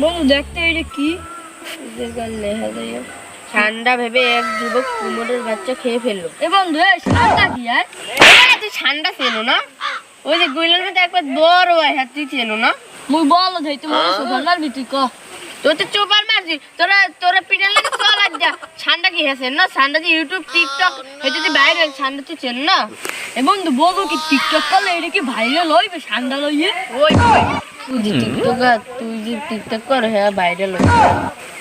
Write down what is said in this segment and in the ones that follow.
বন্ধু দেখতে এটা কি? ঠান্ডা ভেবে এক যুবক কুমোরের বাচ্চা খেয়ে ফেলল। এ বন্ধু ঠান্ডা কি আর তুই ঠান্ডা চেনো না? ওই যে গুইলের মধ্যে একবার বড় হয় হ্যাঁ তুই চেনো না? মুই বল তুমি সোফার মারবি তুই ক। তো চোপার মারছি তোরা তোরা পিটার লাগে চল আর যা। ঠান্ডা কি হেসে না? ঠান্ডা যে ইউটিউব টিকটক হয়তো তুই বাইরে ঠান্ডা তুই চেন না? এ বন্ধু বলব কি টিকটক করলে এটা কি ভাইরাল হইবে ঠান্ডা লইয়ে? ওই ওই। তুই যে টিকটকার তুই যে টিকটক কর হ্যাঁ বাইরে লোক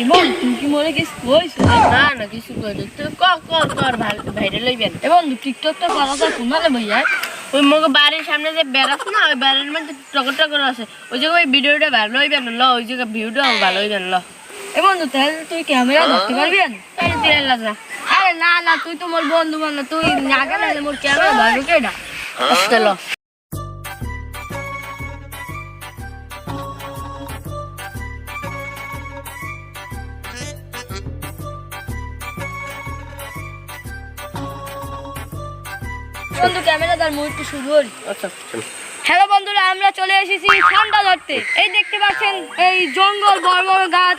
এ বন্ধু তুই কি মরে গেছিস? কইস না না কিছু করে তুই কর কর কর বাইরে লইবেন এ বন্ধু টিকটক তো করা যায় কুমালে ভাইয়া। ওই মগে বাড়ির সামনে যে বেড়াস না? ওই বাড়ির মধ্যে টকর টকর আছে। ওই জায়গায় ওই ভিডিওটা ভালো হইবে না? ল ওই জায়গায় ভিডিওটা ভালো হইবে না ল। এ বন্ধু তাহলে তুই ক্যামেরা ধরতে পারবি না তাহলে তুই এলা যা। আরে না না তুই তো মোর বন্ধু বান্ধব তুই না গেলে মোর ক্যামেরা ধরবি কেডা আস্তে বন্ধু ক্যামেরা ধর মুই শুরু আচ্ছা হ্যালো বন্ধুরা আমরা চলে এসেছি ঠান্ডা ধরতে। এই দেখতে পাচ্ছেন এই জঙ্গল বড় বড় গাছ।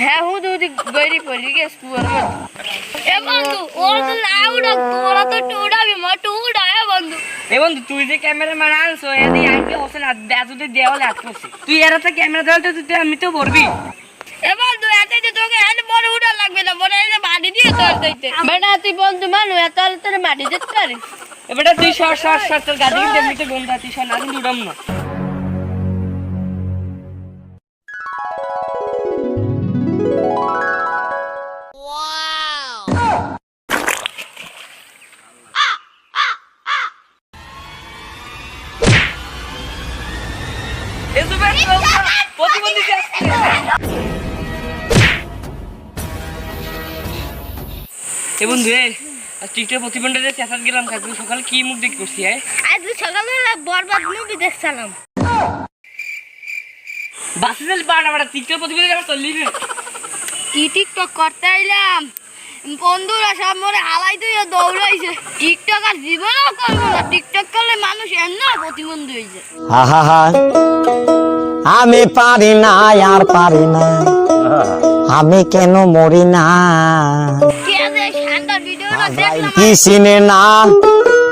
হ্যাঁ হুদ হুদি গইরি মধ্যে এ বন্ধু ওর তো না উড়া তোরা তো মোটু উড়া এ বন্ধু। এ বন্ধু তুই যে ক্যামেরা মান আনছো আইকে এতদি দেওয়ালে আটকছি তুই এর তো ক্যামেরা ধরতে তুই আমি তো ভরবি এ বন্ধু এতে যে তোকে এনে বড় উড়া লাগবে না মনে হয় যে বাড়ি দিয়ে তোর দিতে বেটা তুই বন্ধু মানু এত তোর মাটি দিতে পারিস এবারে তুই সর সর সর তোর গাড়ি কিন্তু এমনিতে গন্ধ তুই সর না কিন্তু উড়াম না। প্রতিবন্ধী এ বন্ধু এ টিকটক প্রতিবন্ধীদের চেঁচাত গেলাম কাজ সকালে কি মুখ দেখ করছি আজ সকালবেলা বরবাদ মুভি দেখছিলাম। বাসে পাড়া পাড়া টিকটক প্রতিবন্ধী আমার চল্লিশ কি টিকটক করতে আইলাম? বন্ধুরা সব মরে হালাই দৌড়াইছে। টিকটক আর জীবনও করব না। টিকটক করলে মানুষ এমন প্রতিবন্ধী হয়েছে আমি পারি না আর পারি না। আমি কেন মরি না? কি সিনে না।